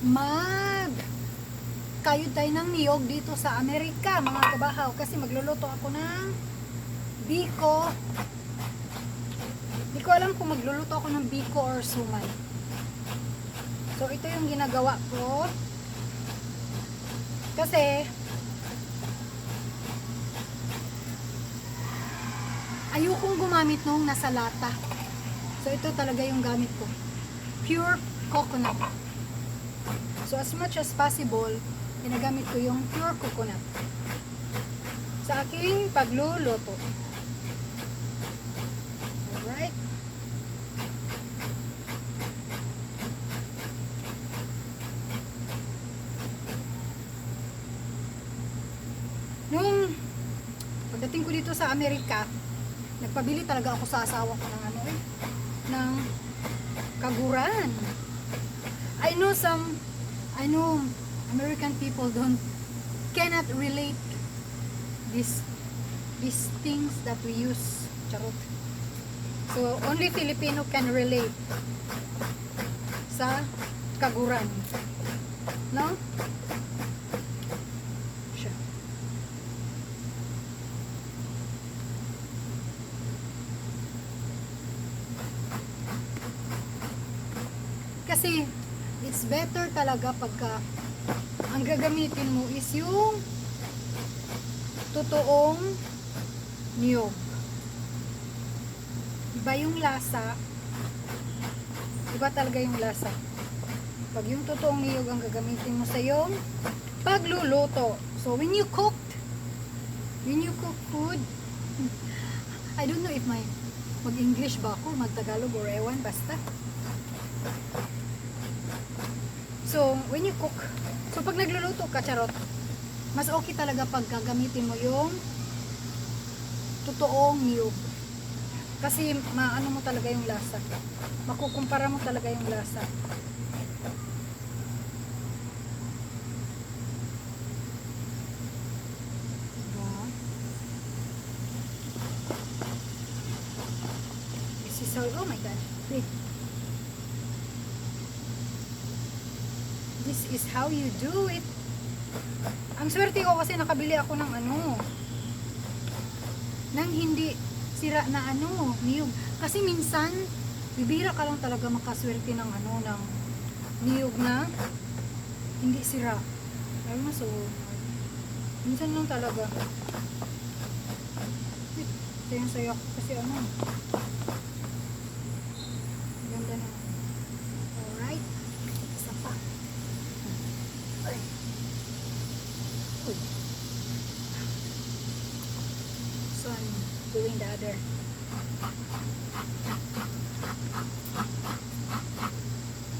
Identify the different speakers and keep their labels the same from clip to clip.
Speaker 1: mag kayod tayo ng niyog dito sa Amerika, mga kabahaw. Kasi magluluto ako ng biko. Hindi ko alam kung magluluto ako ng biko or sumay. So, ito yung ginagawa ko. Kasi, ayokong gumamit nung nasa lata. So, ito talaga yung gamit ko. Pure coconut. So, as much as possible, ginagamit ko yung pure coconut. Sa aking pagluluto. Alright. Nung pagdating ko dito sa Amerika, nagpabili talaga ako sa asawa ko ng ano eh, ng kaguran. I know some, I know American people don't, cannot relate this, these things that we use. Charot. So, only Filipino can relate sa kaguran. No? Siya. Kasi, it's better talaga pagka ang gagamitin mo is yung totoong niyog. Iba yung lasa. Iba talaga yung lasa. Pag yung totoong niyog ang gagamitin mo sa yung pagluluto. So, when you cooked, when you cook food, I don't know if my mag-English ba ako, mag-Tagalog or ewan, basta. So, when you cook, so pag nagluluto ka, charot, mas okay talaga pag gagamitin mo yung totoong niyog. Kasi maano mo talaga yung lasa. Makukumpara mo talaga yung lasa. Diba? This is how, oh my god. Wait. This is how you do it. Ang swerte ko kasi nakabili ako ng ano, nang hindi sira na ano, niyog. Kasi minsan, bibira ka lang talaga makaswerte ng ano, ng niyog na hindi sira. Lalo na so, minsan lang talaga. Ito yung sayo ko kasi ano, ganda na. Alright, isa pa. Ay. Uy. So I'm doing the other.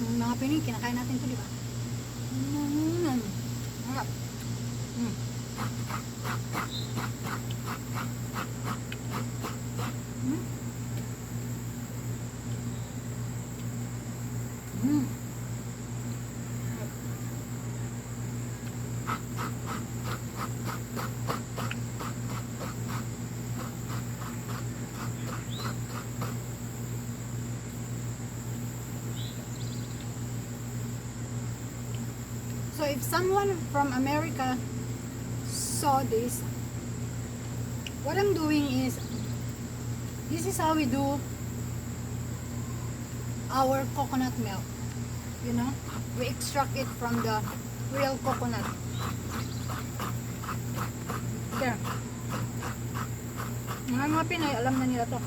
Speaker 1: Yung mga Pinoy, kinakain natin ito, di ba? Mm. Harap. Mm. Mm. Mm. So if someone from America saw this, what I'm doing is, this is how we do our coconut milk. You know, we extract it from the real coconut. There. Mga mga Pinoy, alam na nila to.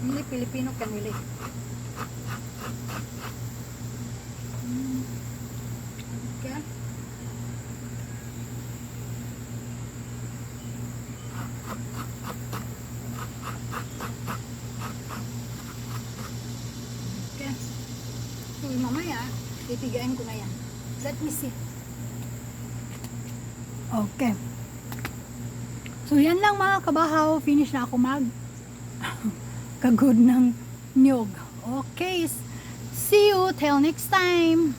Speaker 1: Hindi Pilipino can relate. Mm. Okay. Okay. So, mamaya, titigain ko na yan. Let me see. Okay. So, yan lang mga kabahaw. Finish na ako mag kagod ng nyog. Okay. See you till next time.